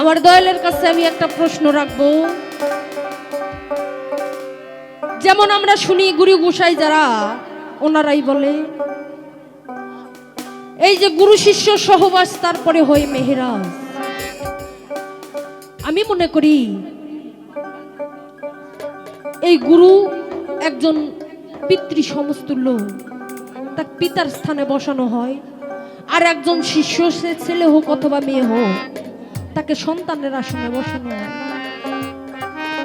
আমার দয়ালের কাছে আমি একটা প্রশ্ন রাখব। যেমন আমরা শুনি গুরু গোসাই যারা, ওনারাই বলে, এই যে গুরু শিষ্য সহবাস, তারপরে হয় মেহেরাজ। আমি মনে করি, এই গুরু একজন পিতৃ সমস্তুল্য তার পিতার স্থানে বসানো হয়, আর একজন শিষ্য সে ছেলে হোক অথবা মেয়ে হোক তাকে সন্তানের আসনে বসানো হয়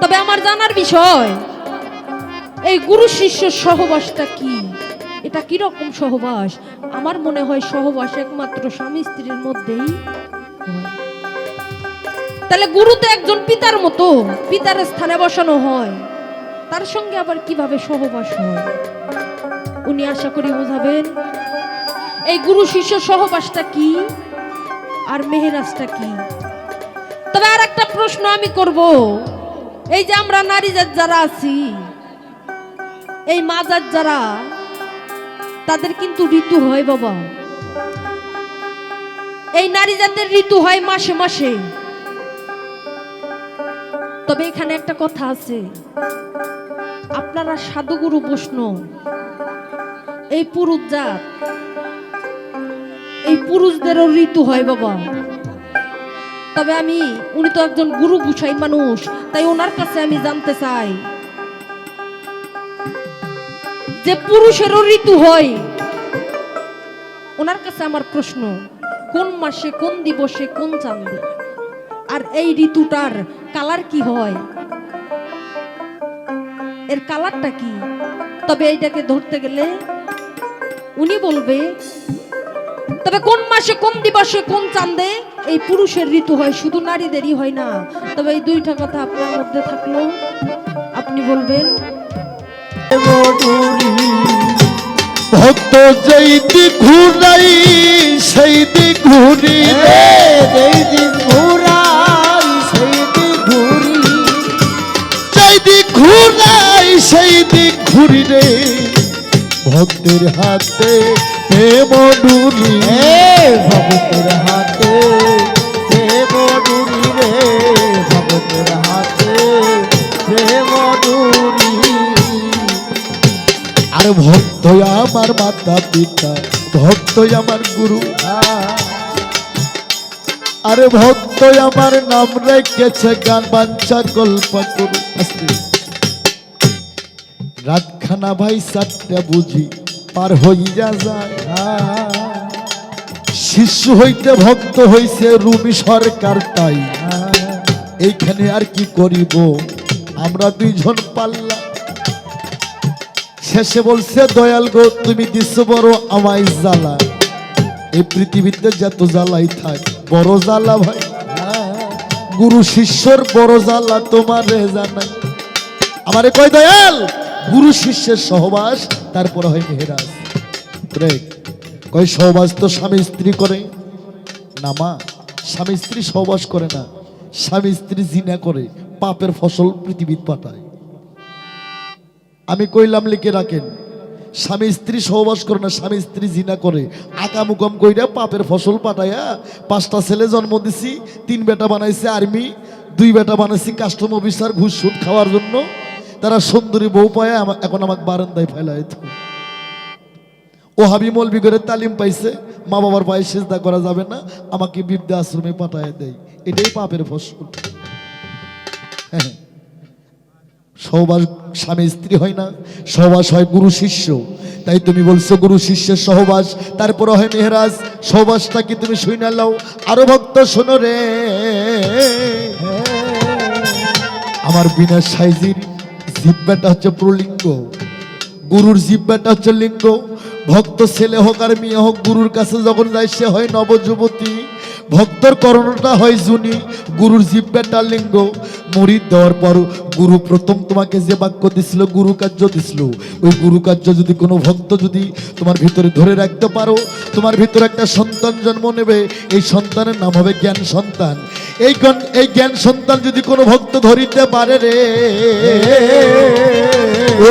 তবে আমার জানার বিষয়, এই গুরু শিষ্য সহবাসটা কি? এটা কি রকম সহবাস? আমার মনে হয় সহবাস একমাত্র স্বামী স্ত্রীর মধ্যেই তাহলে গুরু তো একজন পিতার মতো, পিতার স্থানে বসানো হয়। তার সঙ্গে আবার কীভাবে সহবাস হয়? উনি আশা করি বোঝাবেন, এই গুরু শিষ্য সহবাসটা কি আর মেহেরাজটা কি? একটা প্রশ্ন আমি করব। এই যে আমরা নারী জাত যারা আছি, এই মাজার যারা, তাদের কিন্তু ঋতু হয় বাবা। এই নারী জাতের ঋতু হয় মাসে মাসে। তবে এখানে একটা কথা আছে, আপনারা সাধুগুরু বৈষ্ণব এই পুরুষ জাত, এই পুরুষদেরও ঋতু হয় বাবা। তবে আমি, উনি তো একজন গুরু গুছাই মানুষ, তাই ওনার কাছে আমি জানতে চাই। যে পুরুষেরও ঋতু হয়, ওনার কাছে আমার প্রশ্ন, কোন মাসে, কোন দিবসে, কোন চাঁদে? আর এই ঋতুটার কালার কি হয়? এর কালারটা কি? তবে এইটাকে ধরতে গেলে উনি বলবে, তবে কোন মাসে, কোন দিবসে, কোন চাঁদে? এই পুরুষের ঋতু হয় শুধু নারীদেরই হয় না। তবে এই দুইটা কথা আপনার মধ্যে থাকল। আপনি বলবেন? ভক্ত যেই দিক ঘুরাই সেই দিক ঘুরি। রে যেই দিক ঘুরাই সেই দিক ঘুরি। যেই দিক ঘুরাই সেই দিক ঘুরি রে। ভক্তের হাতে প্রেম ডুরি ভক্তের মাতা পিতা, ভক্ত আমার গুরু। আরে ভক্ত আমার নাম রেখেছে গান বাঞ্ছা গল্প করু। রাতখানা ভাই সাতটা বুঝি পার হইয়া যায়। শিশু হইতে ভক্ত হইছে রুমি সরকার তাই। এইখানে আর কি করিব? আমরা দুইজন পাল্লা শেষে বলছে, দয়াল গো, তুমি দিচ্ছ বড় আমায় জ্বালা। এই পৃথিবীতে যত জ্বালাই থাক, বড় জ্বালা ভাই। গুরু শিষ্যর বড় জ্বালা তোমার জানাই। আমারে কয়, দয়াল, গুরু শিষ্যের সহবাস, তারপরে হয় মেহেরাজ. কয়, সহবাস তো স্বামী স্ত্রী করে। না মা, স্বামী স্ত্রী সহবাস করে না। স্বামী স্ত্রী জিনা করে, পাপের ফসল পৃথিবীত পাঠায়। আমি কইলাম লিখে রাখেন, স্বামী স্ত্রী সহবাস করে না, স্বামী স্ত্রী জিনা করে। আকামুকাম কইরা পাপের ফসল পাঠাইয়া পাঁচটা ছেলে জন্ম দিছি, তিন বেটা বানাইছে আর্মি, দুই বেটা বানাইছি কাস্টম অফিসার, ঘুষ সুদ খাওয়ার জন্য। তারা সুন্দরী বউ পায় এখন আমাকে বারান্দায় ফেলায় ও হাবি মলবি করে তালিম পাইছে মা বাবার পায়ে সেজদা করা যাবে না, আমাকে বিদ্যা আশ্রমে পাঠায় দেয়। এটাই পাপের ফসল। হ্যাঁ। সহবাস স্বামী স্ত্রী হয় না, সহবাস হয় গুরু শিষ্য। তাই তুমি বলছো গুরু শিষ্যের সহবাস, তারপর হয় মেহরাজ, সহবাসটা কি তুমি শুই না লাও? আরও ভক্ত শোনো রে। আমার বিনা সাইজির জিব্বাটা হচ্ছে প্রলিঙ্গ। গুরুর জিব্বাটা হচ্ছে লিঙ্গ। ভক্ত ছেলে হোক আর মেয়ে হোক, গুরুর কাছে যখন যায় সে হয় নবযুবতী। ভক্তর করণটা হয় জুনি, গুরুর জিব্বাটা লিঙ্গ। মুড়ি দেওয়ার পর গুরু প্রথম তোমাকে যে বাক্য দিছিল, গুরু কার্য দিছিল। ওই গুরু কার্য যদি কোনো ভক্ত যদি তোমার ভিতরে ধরে রাখতে পারো, তোমার ভিতরে একটা সন্তান জন্ম নেবে। এই সন্তানের নাম হবে জ্ঞান সন্তান। এই এই জ্ঞান সন্তান যদি কোনো ভক্ত ধরিতে পারে রে,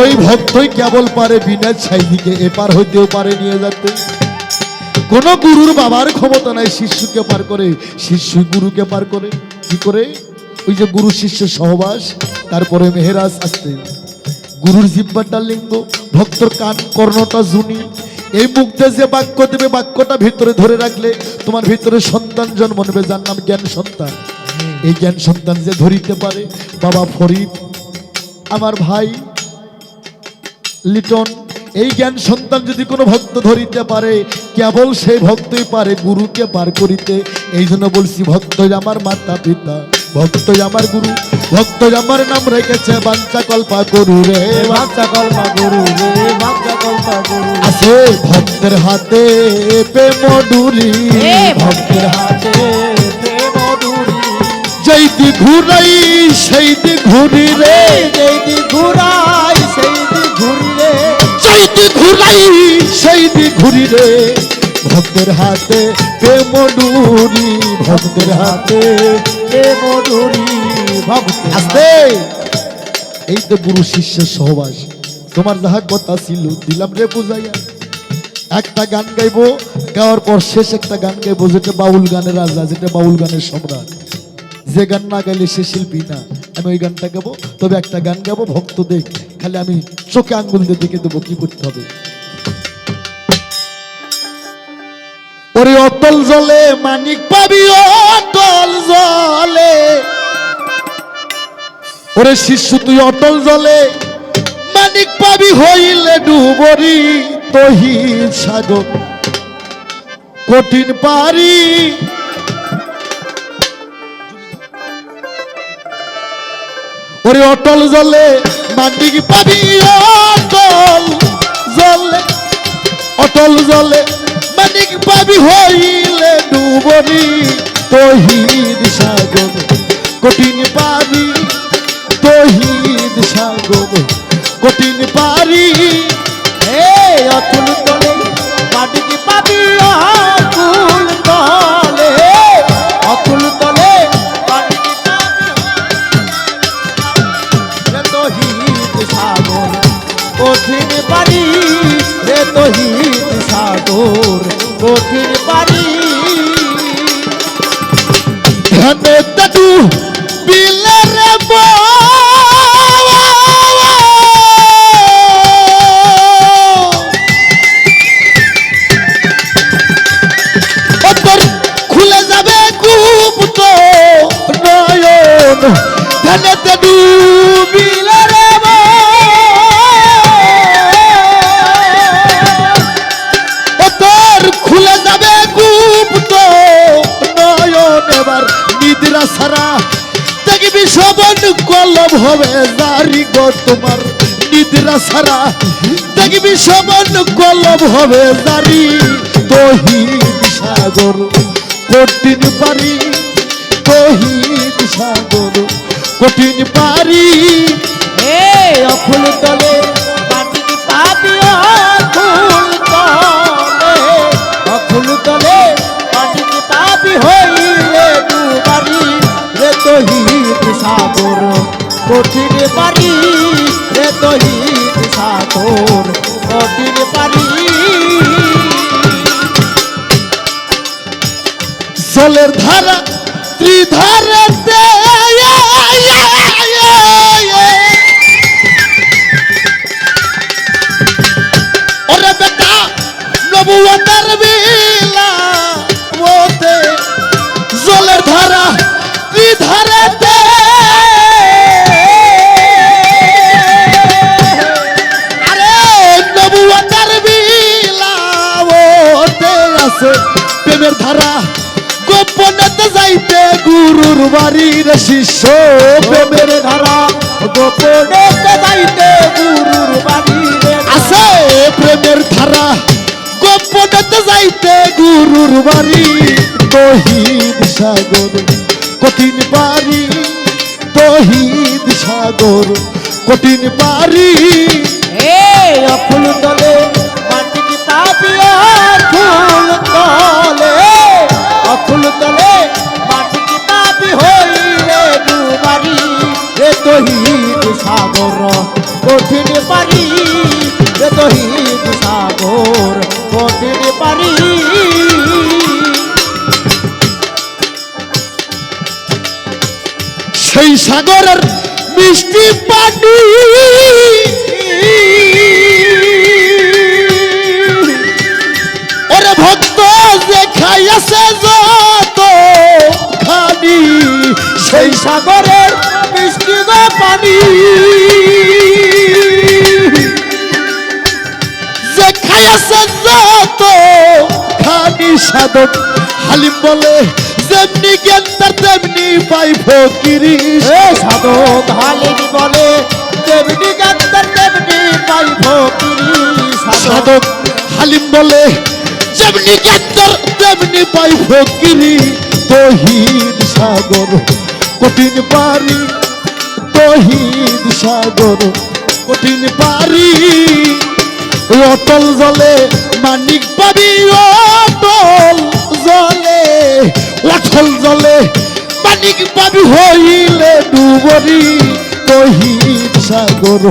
ওই ভক্তই কেবল পারে বিনা ছাইদিকে এপার হইতেও পারে নিয়ে যেতে। কোন গুরুর বাবার ক্ষমতা নাই শিষ্যকে পার করে, শিষ্য গুরুকে পার করে, কি করে? ওই যে গুরু শিষ্য সহবাস, তারপরে মেহেরাজ আসতে। গুরুর জিব্বাটা লিঙ্গ, ভক্তর কান কর্ণটা জুনি। এই মুখতে যে বাক্য দেবে, বাক্যটা ভিতরে ধরে রাখলে তোমার ভিতরে সন্তান জন্ম নেবে, যার নাম জ্ঞান সন্তান। এই জ্ঞান সন্তান যে ধরিতে পারে, বাবা ফরিদ, আমার ভাই লিটন, এই জ্ঞান সন্তান যদি কোনো ভক্ত ধরিতে পারে, কেবল সেই ভক্তই পারে গুরুকে পার করিতে। এই জন্য বলছি, ভক্তই আমার মাতা পিতা ভক্তই আমার গুরু ভক্ত আমার নাম রেখেছে বাঞ্চা কল্পা গুরু রে। বাচ্চা কল্পা গুরু রে বাচ্চা কল্পা গুরু আছে ভক্তের হাতে প্রেম ডুরি ভক্তের হাতে যেই দি ঘুরাই সেই দি ঘুরি রে। যেই দি ঘুরাই সেই দি ঘুরি রে। যেই দি ঘুরাই সেই দি ঘুরি রে। ভক্তের হাতে প্রেম ডুরি ভক্তের হাতে এই তো গুরু শিষ্য সহবাস। তোমার যাহা কথা ছিল দিলাম রে বুঝাইয়া। একটা গান গাইবো, গাওয়ার পর শেষ একটা গান গাইবো, যেটা বাউল গানের রাজা, যেটা বাউল গানের সম্রাট। যে গান না গাইলে সে শিল্পী না। আমি ওই গানটা গাবো, তবে একটা গান গাবো ভক্ত দেখ খালি আমি চোখে আঙ্গুল দিয়ে দেখে দেবো কি করতে হবে। অতল জলে, মানিক পাবি অতল জলে। ওরে শিশু, তুই অটল জলে, মানিক পাবি হইলে ডুবরি তহি সাগর। কঠিন পারি। ওরে অটল জলে, মানিক পাবি অটল জলে। অটল জলে, মানিক পাবি হইলে ডুবরি তহিদ সাগর কঠিন পারি তহিদ সাগর কঠিন পারি জারি গো তোমার নিদ্রা সারা। দেখবি সবন কলম হবে জারি। তহিদ সাগর, কঠিন পারি। তহিদ সাগর, কঠিন পারি। হে অকুল তলে সাগর কঠিন পারি রে তহিদ সাগর কঠিন পারি জলের ধারা ত্রিধারাতে ওরে বেটা নবুয়াতার বিলা। গুরুর বাড়ির শিষ্য প্রেমের ধারা গোপনে যাইতে গুরুর বাড়ি রে আছে প্রেমের ধারা গোপনেতে যাইতে গুরুর বাড়ি। তহিদ সাগর, কঠিন পারি। তহিদ সাগর, কঠিন পারি। এ অফুল তলে মাটিকে পাবি অফুল তলে। অফুল তলে দুবারি রে তহিদ সাগর, কঠিন পারি রে তহিদ সাগর, কঠিন পারি। সেই সাগরের মিষ্টি পানি। ওরে ভক্ত যে খাইয়াছে যত খানি সেই সাগরের মিষ্টি পানি। যে খাইয়াছে যত খানি সাধক হালিম বলে যেমনি জ্ঞান তেমনি পাই ফকিরি। এ সাধক হালিমি বলে তেমনি গান্ধার তেমনি পাই ফকিরি। সাধক হালিম বলে যেমনি জ্ঞান তেমনি পাই ফকিরি। তহিদ সাগর কঠিন পারি, তহিদ সাগর, কঠিন পারি। অটল জলে, মানিক পাবি অটল জলে অটল জলে, মানিক পাবি হইলে ডুবরি। তহিদ সাগর,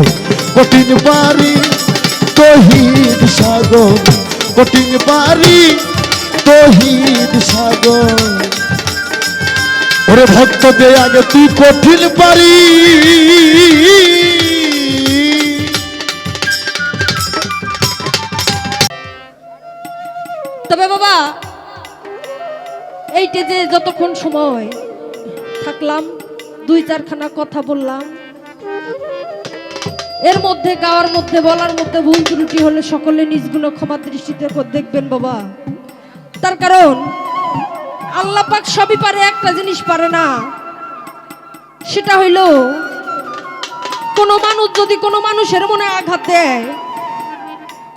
কঠিন পারি, তহিদ সাগর, কঠিন পারি। তহিদ সাগর। ওরে ভক্ত দে আগে তুই কঠিন পারি তবে বাবা এইটা যে যতক্ষণ সময় থাকলাম, দুই চারখানা কথা বললাম, এর মধ্যে গাওয়ার মধ্যে, বলার মধ্যে ভুল ত্রুটি হলে সকলে নিজ গুণ ক্ষমা দৃষ্টিতে দেখবেন বাবা। তার কারণ আল্লাহ পাক সবই পারে, একটা জিনিস পারে না। সেটা হইল, কোনো মানুষ যদি কোনো মানুষের মনে আঘাত দেয়,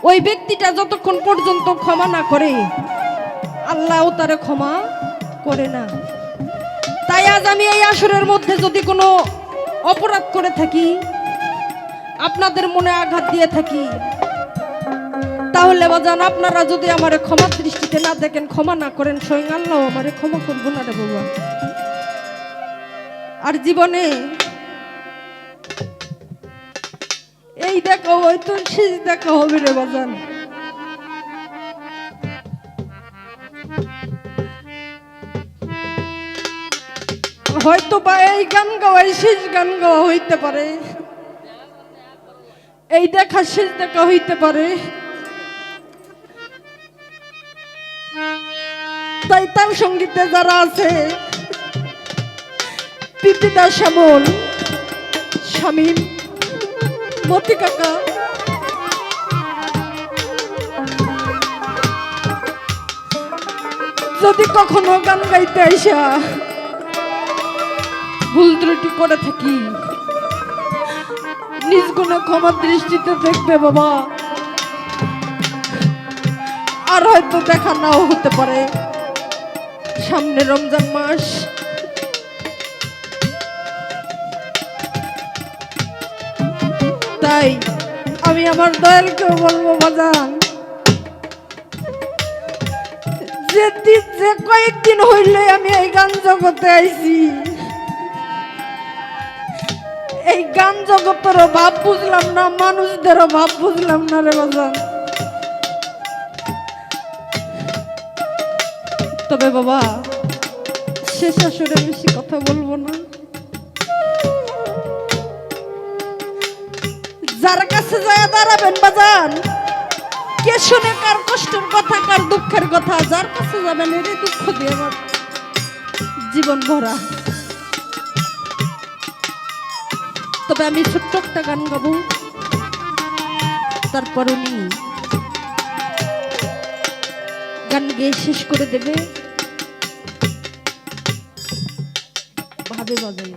ওই ব্যক্তিটা যতক্ষণ পর্যন্ত ক্ষমা না করে আল্লাহও তারে ক্ষমা করে না। তাই আজ আমি এই আসরের মধ্যে যদি কোনো অপরাধ করে থাকি, আপনাদের মনে আঘাত দিয়ে থাকি তাহলে বাজান আপনারা যদি আমার ক্ষমা দৃষ্টিতে না দেখেন, ক্ষমা না করেন, স্বয়ং আল্লাহ আমারে ক্ষমা করব না রে বাবা আর জীবনে এই দেখা হয়তো শেষ দেখা হবে রে বাজান। হয়তো বা এই গান গাওয়াই শেষ গান গাওয়া হইতে পারে। এই দেখা শেষ দেখা হইতে পারে। তাই সঙ্গীতে যারা আছে পিপিদা শ্যামল শামীম মতি কাকা, যদি কখনো গান গাইতে আইসা ভুল ত্রুটি করে থাকি, নিজ কোনো ক্ষমার দৃষ্টিতে দেখবে বাবা। আর হয়তো দেখা নাও হতে পারে। সামনে রমজান মাস। তাই আমি আমার দয়ালকেও বলব, বাজান যে যে কয়েকদিন হইলে আমি এই গান জগতে আইছি। এই গান জগতেরও ভাব বুঝলাম না, মানুষদেরও ভাব বুঝলাম না রে বাজান। তবে বাবা, শেষ আসরে বেশি কথা বলব না। যার কাছে যায় দাঁড়াবেন বাজান, কে শুনে কার কষ্টের কথা, কার দুঃখের কথা, যার কাছে যাবেন এরই দুঃখ দিয়ে আমার জীবন ভরা। তবে আমি ছোট্ট একটা গান গাবো, তারপর উনি গান গিয়ে শেষ করে দেবে। ভাবে বাজাই